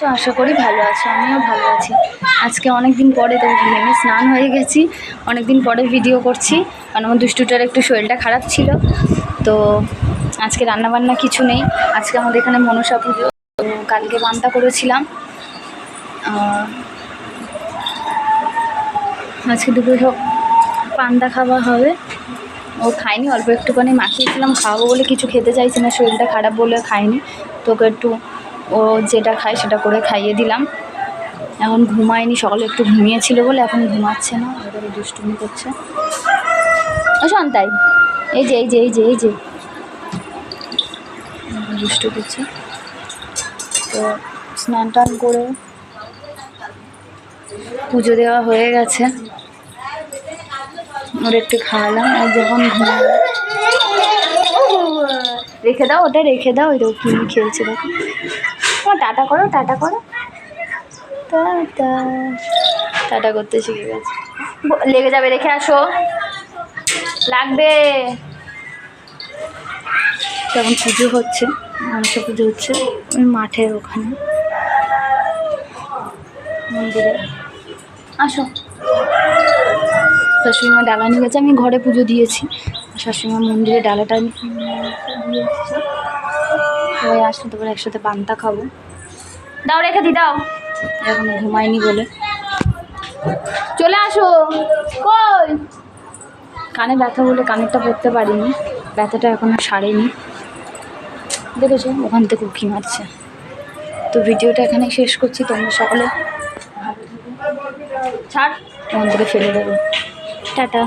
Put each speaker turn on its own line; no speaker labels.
তো আশা করি ভালো আছো, আমিও ভালো আছি। আজকে অনেক দিন পরে তো নেমে স্নান হয়ে গেছি অনেক দিন পরে ভিডিও করছি, কারণ আমার দুষ্টুটার একটু শরীরটা খারাপ ছিল। তো আজকে রান্নাবান্না কিছু নেই, আজকে আমাদের এখানে মনসা পুজো কালকে পান্তা করেছিলাম। আজকে দুপুরে সব পান্তা খাওয়া হবে। ও খায়নি, অল্প একটুখানি মাখিয়েছিলাম, খাওয়াবো বলে কিছু খেতে চাইছে না, শরীরটা খারাপ বলে খায়নি। তোকে একটু ও যেটা খায় সেটা করে খাইয়ে দিলাম। এখন ঘুমায়নি, সকালে একটু ঘুমিয়েছিল বলে এখন ঘুমাচ্ছে না, এবারে দুষ্টুমি করছে। ও শান্তাই এই যে এই যে এই যে এই যে। দুষ্টু করছে। তো স্নান টান করে পুজো দেওয়া হয়ে গেছে। ওর একটু খাওয়ালাম, আর যখন ঘুমাবে রেখে দাও, ওটা রেখে দাও, ওই কি খেলছে দেখো। ও টাটা করো টাটা করো। টাটা। টাটা করতে শিখে গেছে। লেগে যাবে রেখে আসো। লাগবে। যেমন পুজো হচ্ছে মনসা পুজো হচ্ছে ওই মাঠের ওখানে। মন্দিরে। আসো। শাশুড়িমা ডালা নিয়ে গেছে আমি ঘরে পুজো দিয়েছি। শাশুড়িমা মন্দিরে ডালাটা দিয়ে সবাই আসলে তারপর একসাথে পান্তা খাব। দাও রেখে দি দাও। এখন ঘুমায়নি বলে। চলে আসো। কই? কানে ব্যথা বলে কানেরটা পরতে পারিনি। ব্যথাটা এখনও সারেনি। দেখেছ ওখান থেকে উঁকি মারছে। তো ভিডিওটা এখানে শেষ করছি তোমরা সকলে ভালো থেকো। ছাড়। মন্দিরে ফেলে দেবো। টাটা।